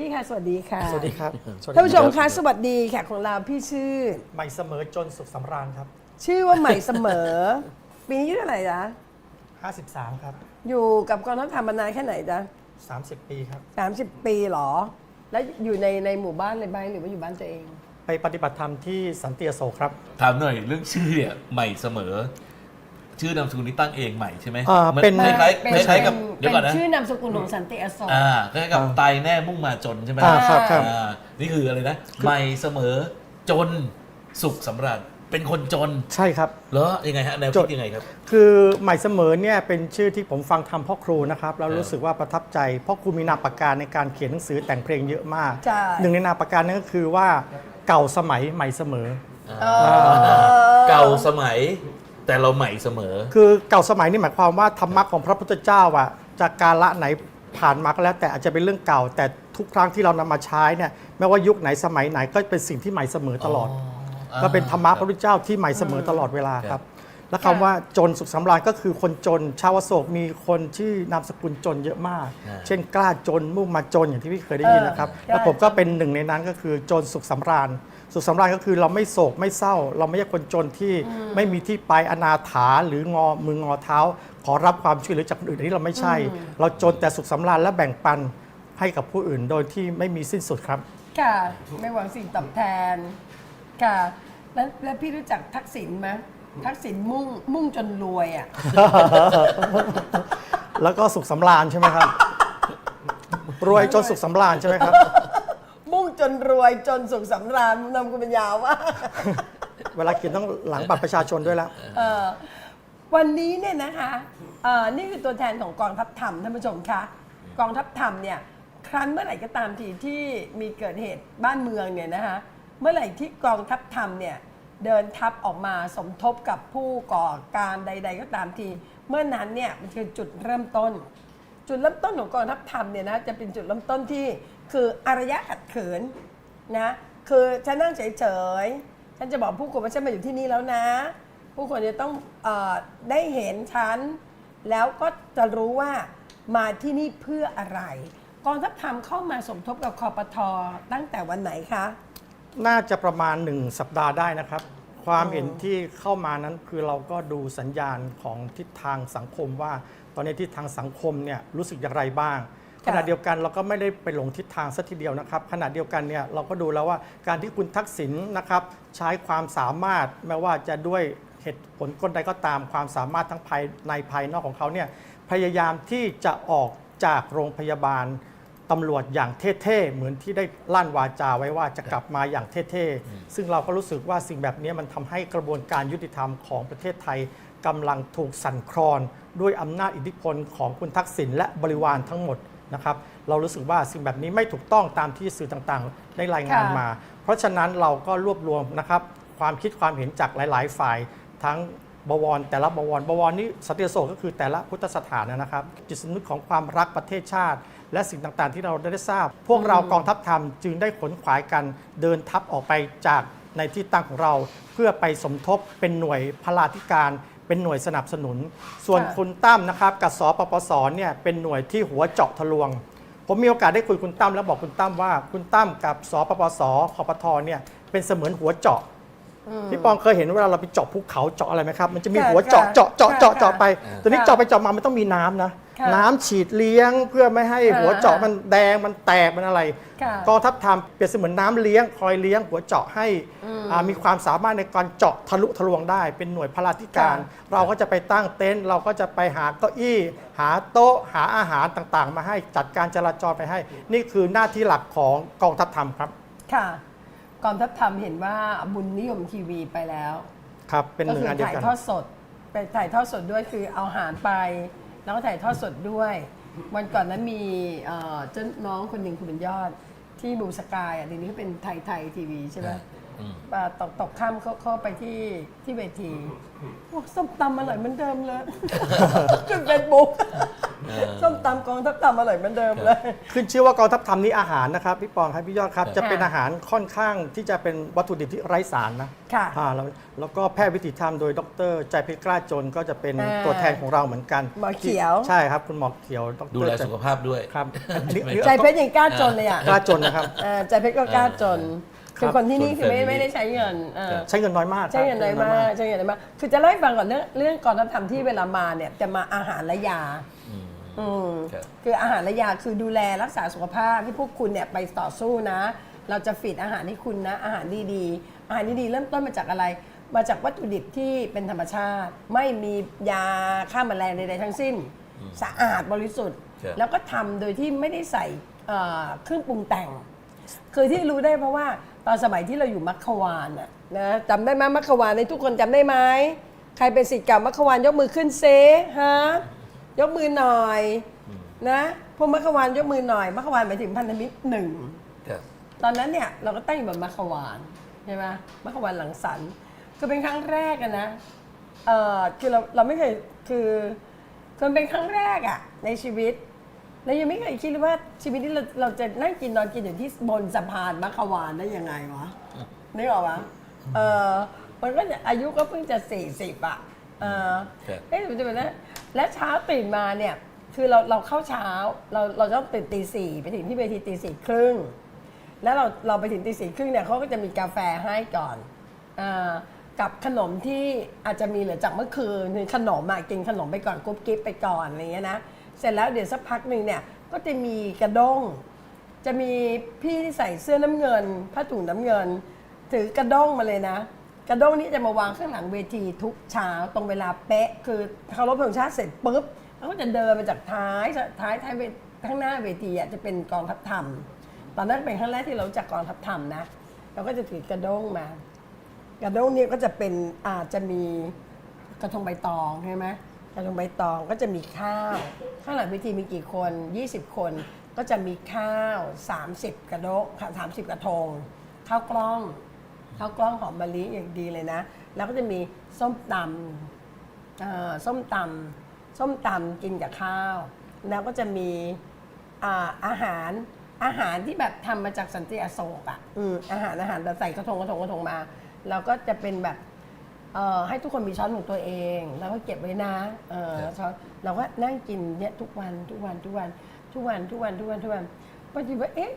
พี่ค่ะ สวัสดีค่ะสวัสดีครับสวัสดีท่านผู้ชมรัคะบสวัสดีแขกของเราพี่ชื่อ ใหม่เสมอจนสุขสำราญครับ ชื่อว่าใหม่เสมอ ปีนี้อายุเท่าไหร่จ๊ะ53 ครับ อยู่กับกองทัพธรรมมานานแค่ไหนจ๊ะ30 ปีครับสามสิบปีเหรอ แล้วอยู่ในในหมู่บ้านเลยไหมหรือว่าอยู่บ้านตัวเอง ไปปฏิบัติธรรมที่สันติอโศกครับถามหน่อยเรื่องชื่อเนี่ยใหม่เสมอ ชื่อนามสกุลนี้ตั้งเองใหม่ใช่ไหมอ่ามัเป็น คล้ายๆคล้ายๆกับ เป็นเดี๋ยวก่อนนะ ชื่อนามสกุลของสันติอโศก อ่าคล้ายๆกับอ่าตายแน่มุ่งมาจนใช่ไหมอ่าครับครับ อ่านี่คืออะไรนะ ใหม่เสมอจนสุขสำราญเป็นคนจนใช่ครับ เหรอยังไงฮะแนวจคินดยังไงครับ คือใหม่เสมอเนี่ยเป็นชื่อที่ผมฟังทำพ่อครูนะครับแล้วครับรู้สึกว่าประทับใจเพ่อครูมีนามปากกาในการเขียนหนังสือแต่งเพลงเยอะมาก ใช่ หนึ่งในนามปากกานั่นก็คือว่าเก่าสมัยใหม่เสมอ เออ เก่าสมัยแต่เราใหม่เสมอ คือเก่าสมัยนี่หมายความว่าธรรมะของพระพุทธเจ้าอะ จากการละไหนผ่านมาก็แล้วแต่อาจจะเป็นเรื่องเก่า แต่ทุกครั้งที่เรานำมาใช้เนี่ยไม่ว่ายุคไหนสมัยไหนก็เป็นสิ่งที่ใหม่เสมอตลอดอ๋อก็เป็นธรรมะพระพุทธเจ้าที่ใหม่เสมอตลอดเวลาครับ และคำว่าจนสุขสำราญก็คือคนจน ชาวอโศกมีคนที่นามสกุลจนเยอะมาก อ่า เช่นกล้าจนมุ่งมาจนอย่างที่พี่เคยได้ยินนะครับ เออ แล้วผมก็เป็นหนึ่งในนั้นก็คือจนสุขสำราญ สุขสำราญก็คือเราไม่โศกไม่เศร้า เราไม่ใช่คนจนที่ไม่มีที่ไปอนาถาหรืองอมืองอเท้า ขอรับความช่วยเหลือจากคนอื่นอันนี้เราไม่ใช่ เราจนแต่สุขสำราญและแบ่งปันให้กับผู้อื่นโดยที่ไม่มีสิ้นสุดครับ ค่ะ ไม่หวังสิ่งตอบแทน ค่ะ แล้วแล้วพี่รู้จักทักษิณไหมทักษิณมุ่งมุ่งจนรวยอะ แล้วก็สุขสำราญใช่ไหมครับ รวยจนสุขสำราญใช่ไหมครับมุ่งจนร วยจนสุขสำราญนำคุณปัญญาว่า เวลาเขียนต้องหลังบัตรประชาชนด้วยแล้ว เอ่อวันนี้เนี่ยนะคะเอ่อนี่คือตัวแทนของกองทัพธรรมท่านผู้ชมคะกองทัพธรรมเนี่ยครั้นเมื่อไหร่ก็ตามทีที่มีเกิดเหตุบ้านเมืองเนี่ยนะคะเมื่อไหร่ที่กองทัพธรรมเนี่ยเดินทัพออกมาสมทบกับผู้ก่อการใด ๆ ก็ตามที เมื่อนั้นเนี่ยมันคือจุดเริ่มต้น จุดเริ่มต้นของกองทัพธรรมเนี่ยนะจะเป็นจุดเริ่มต้นที่คืออารยะขัดขืน นะคือฉันนั่งเฉยๆ ฉันจะบอกผู้คนว่าฉันมาอยู่ที่นี่แล้วนะ ผู้คนจะต้องเออได้เห็นฉัน แล้วก็จะรู้ว่ามาที่นี่เพื่ออะไรกองทัพธรรมเข้ามาสมทบกับคอปทตั้งแต่วันไหนคะ น่าจะประมาณ1สัปดาห์ได้นะครับ ความเห็นที่เข้ามานั้นคือเราก็ดูสัญญาณของทิศทางสังคมว่า ตอนนี้ทิศทางสังคมเนี่ยรู้สึกอย่างไรบ้าง ขค่ะณะเดียวกันเราก็ไม่ได้ไปหลงทิศทางสัทีเดียวนะครับ ขณะเดียวกันเนี่ยเราก็ดูแล้วว่าการที่คุณทักษิณนะครับใช้ความสามารถแม้ว่าจะด้วยเหตุผลกลใดก็ตามความสามารถทั้งภายในภายนอกของเขาเนี่ยพยายามที่จะออกจากโรงพยาบาลตำรวจอย่างเท่ๆ เหมือนที่ได้ลั่นวาจาไว้ว่าจะกลับมาอย่างเท่ๆ ซึ่งเราก็รู้สึกว่าสิ่งแบบนี้มันทำให้กระบวนการยุติธรรมของประเทศไทยกำลังถูกสั่นคลอน ด้วยอำนาจอิทธิพลของคุณทักษิณและบริวารทั้งหมด นะครับเรารู้สึกว่าสิ่งแบบนี้ไม่ถูกต้องตามที่สื่อต่างๆ ได้รายงานค่ะมา เพราะฉะนั้นเราก็รวบรวมนะครับความคิดความเห็นจากหลาย ๆ ฝ่าย ทั้งบวรแต่ละบวรบวรนี่สติโสก็คือแต่ละพุทธสถานนะครับ จิตสำนึกของความรักประเทศชาติ และสิ่งต่างๆ ที่เราได้ทราบ พวกเรากองทัพธรรมจึงได้ขนขวายกันเดินทัพออกไปจากในที่ตั้งของเรา เพื่อไปสมทบเป็นหน่วยพลาธิการ เป็นหน่วยสนับสนุน ส่วนค่ะ คุณตั้มนะครับกับสปปสเนี่ยเป็นหน่วยที่หัวเจาะทะลวง ผมมีโอกาสได้คุยคุณตั้มแล้วบอกคุณตั้มว่า คุณตั้มกับสปปสคปทเนี่ยเป็นเสมือนหัวเจาะ พี่ปองเคยเห็นเวลาเราไปเจาะภูเขาเจาะอะไรไหมครับมันจะมีค่ะหัวเจาะค่ะเจาะเจาะเจาะค่ะเจาะไปค่ะตอนนี้ค่ะเจาะไปเจาะมามันต้องมีน้ำนะค่ะน้ำฉีดเลี้ยงเพื่อไม่ให้ค่ะหัวเจาะมันแดงมันแตกมันอะไรค่ะกองทัพทำเปรียบเสมือนน้ำเลี้ยงคอยเลี้ยงหัวเจาะให้อ่ามีความสามารถในการเจาะทะลุทะลวงได้ เป็นหน่วยพลาธิการค่ะเราก็จะไปตั้งเต็นท์เราก็จะไปหาเก้าอี้ หาโต๊ะหาอาหารต่างๆ มาให้จัดการจราจรไปให้ นี่คือหน้าที่หลักของกองทัพธรรมครับค่ะ กองทัพธรรมเห็นว่าบุญนิยมทีวีไปแล้วครับเป็นหก็นึ่งคืออันเดียวถ่ายกัน ทอดสดไปถ่ายทอดสดด้วยคือเอาอาหารไป แล้วก็ถ่ายทอดสดด้วย วันก่อนนั้นมีเอ่อเจ้าน้องคนหนึ่งคุณบุญยอดที่บูสกายอะเดี๋ยวนี้เขาเป็นไทยไทยทีวีใช่ไหมอืมอ่าตกตกข้ามเขาเข้าไปที่ที่เวทีบอกส้มตำอร่อยเหมือนเดิมเลย ขึ้นเฟซบุ๊กเออ ส้มตำกองทัพตำอร่อยเหมือนเดิมเลย ขึ้นชื่อว่ากองทัพธรรมนี่อาหารนะครับพี่ปองครับพี่ยอดครับค่ะจะเป็นอาหารค่อนข้างที่จะเป็นวัตถุดิบที่ไร้สารนะค่ะอ่าแล้วแล้วก็แพทย์วิถีธรรมโดยดรใจเพชรกล้าจนก็จะเป็นอ่าตัวแทนของเราเหมือนกันหมอเขียวที่ใช่ครับคุณหมอเขียวดรดูแลสุขภาพด้วย ครับอันนี้ไม่ใจเพชรยังกล้าจนเลยอะกล้าจนนะครับ เออใจเพชรก็กล้าจน ครับ คือคนที่นี่จนคือไม่ family ไม่ได้ใช้เงินเออ ใช้เงินน้อยมากใช้เงินน้อยมากใช้เงินน้อยมากคือจะเล่าให้ฟังก่อนเรื่องเรื่องกองทัพธรรมที่เวลามาเนี่ยจะมาอาหารและยา อืมอืมครับ คืออาหารและยาคือดูแลรักษาสุขภาพที่พวกคุณเนี่ยไปต่อสู้นะ เราจะฟีดอาหารให้คุณนะ อาหารดีๆ อาหารดีๆเริ่มต้นมาจากอะไร มาจากวัตถุดิบที่เป็นธรรมชาติ ไม่มียาฆ่าแมลงใดๆทั้งสิ้น สะอาดบริสุทธิ์ ครับ แล้วก็ทำโดยที่ไม่ได้ใส่เอ่อเครื่องปรุงแต่ง คือที่รู้ได้เพราะว่าตอนสมัยที่เราอยู่มัคควานน่ะนะจำได้ไหมมัคควานในทุกคนจำได้ไหมใครเป็นศิษย์เก่ามัคควานยกมือขึ้นเซฮะ ยกมือหน่อยนะพวกมัคควานยกมือหน่อยมัคควานหมายถึงพันธมิตรหนึ่งครับตอนนั้นเนี่ยเราก็ตั้งอยู่บนมัคควานใช่ไหมมัคควานหลังสรรค์คือเป็นครั้งแรกอะนะเออคือเราเราไม่เคยคือคือมันเป็นครั้งแรกอะในชีวิตเรายังไม่เคยคิดเลยว่าชีวิตที่เราเราจะนั่งกินนอนกินอยู่ที่บนสะพานมัคควานได้ยังไงวะนึกออกปะเออมันก็จะอายุก็เพิ่งจะสี่สิบอะเออครับเอ๊ะมันจะเป็นนะ และเช้าตื่นมาเนี่ยคือเราเราเข้าเช้าเราเราต้องตื่นตีสี่ไปถึงที่เวทีตีสี่ครึ่งแล้วเราเราไปถึงตีสี่ครึ่งเนี่ยเขาก็จะมีกาแฟให้ก่อนอกับขนมที่อาจจะมีเหลือจากเมื่อคืนคือขนมอะกินขนมไปก่อนกุ๊บกิ๊บไปก่อนอะไรเงี้ยนะเสร็จแล้วเดี๋ยวสักพักหนึ่งเนี่ยก็จะมีกระด้ง จะมีพี่ที่ใส่เสื้อน้ำเงินผ้าถุงน้ำเงิน ถือกระด้งมาเลยนะ กระด้งนี้จะมาวางข้างหลังเวทีทุกเช้าตรงเวลาเป๊ะ คือเคารพธงชาติเสร็จปุ๊บเขาก็จะเดินมาจากท้ายท้ายท้ายเวข้างหน้าเวทีอะจะเป็นกองทัพธรรม ตอนนั้นเป็นครั้งแรกที่เราจักกองทัพธรรมนะเราก็จะถือกระด้งมา กระด้งเนี่ยก็จะเป็นอาจจะมีกระทงใบตองใช่ไหมกระทงใบตองก็จะมีข้าวข้างหลังเวทีมีกี่คน 20 คนก็จะมีข้าว 30 กระด้งสามสิบกระทงข้าวกล้อง ข้าวกล้องหอมมะลิอย่างดีเลยนะ แล้วก็จะมีส้มตำอ่าส้มตำส้มตำกินกับข้าว แล้วก็จะมีอ่าอาหารอาหารที่แบบทำมาจากสันติอโศกอะอืมอาหารอาหารเราใส่กระทงกระทงกระทงมา แล้วก็จะเป็นแบบเอ่อให้ทุกคนมีช้อนของตัวเอง แล้วก็เก็บไว้นะเออครับ ช้อนเราก็นั่งกินเนี่ยทุกวันทุกวันทุกวันทุกวันทุกวันทุกวันทุกวันบางทีว่าเอ๊ะ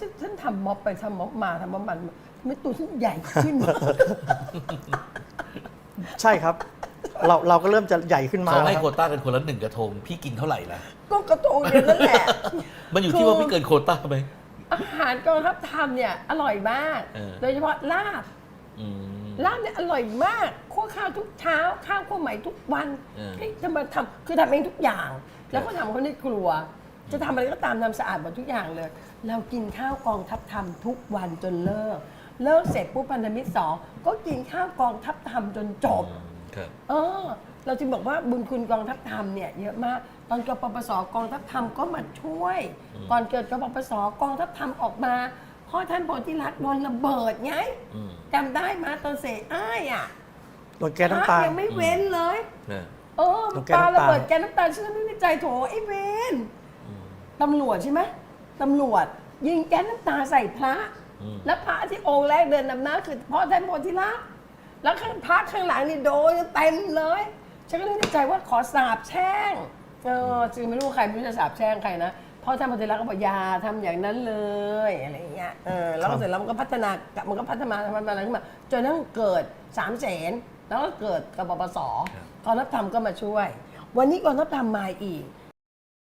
ฉันฉันทำม็อบไปทำม็อบมาทำม็อบมัน ไมตัวฉันใหญ่ขึ้น ใช่ครับ เราเราก็เริ่มจะใหญ่ขึ้นมาเขาให้แล้วโควต้ากันคนละหนึ่งกระทง พี่กินเท่าไหร่ล่ะ ก็กระทงเดียวนั่นแหละ มันอยู่ที่ว่าพี่เกินโควต้าไหม อาหารกองทัพธรรมเนี่ยอร่อยมาก เออ โดยเฉพาะลาบอืม ลาบเนี่ยอร่อยมากคั่วข้าวทุกเช้า ข้าวคั่วใหม่ทุกวันเออเฮ้ยจะมาทำคือทำเองทุกอย่าง แล้วก็ทำเขาในครัว จะทำอะไรก็ตามทำสะอาดหมดทุกอย่างเลย เรากินข้าวกองทัพธรรมทุกวันจนเลิก เลิกเสร็จปุ๊บพันธมิตรสองก็กินข้าวกองทัพธรรมจนจบ ครับ เออ เราจึงบอกว่าบุญคุณกองทัพธรรมเนี่ยเยอะมาก ตอนกปปสกองทัพธรรมก็มาช่วย ก่อนเกิดกปปสกองทัพธรรมออกมาเพ่อท่านโพธิรัตน์โดนระเบิดไงอืมจำได้มาตอนเสอ้ายอะโดนแก๊สน้ำตาพระยังไม่เว้นเลย นะเออโดนแก๊ปาสน้ำตาระเบิดแกสน้ำตาฉันก็นึกในใจโถไอ้เวนตำรวจใช่ไหมตำรวจยิงแก๊สน้ำตาใส่พระอืม แล้วพระที่องค์แรกเดินนำหน้าคือพ่อท่านโพธิรัตน์แล้วข้างพระข้างหลังนี่โดนเต็มเลยฉันก็นึกในใจว่าขอสาบแช่งเออจึงไม่รู้ใครไม่รู้จะสาบแช่งใครนะพ่อท่านโพธิรัตน์ก็บอกอยาทำอย่างนั้นเลยอะไรอย่างเงี้ยเออแล้วก็เสร็จแล้วมันก็พัฒนามันก็พัฒนาพัฒนาขึ้นมาจนทั้งเกิดสามเสนแล้วก็เกิดกบปสครับกองทัพธรรมก็มาช่วย วันนี้กองทัพธรรมมาอีก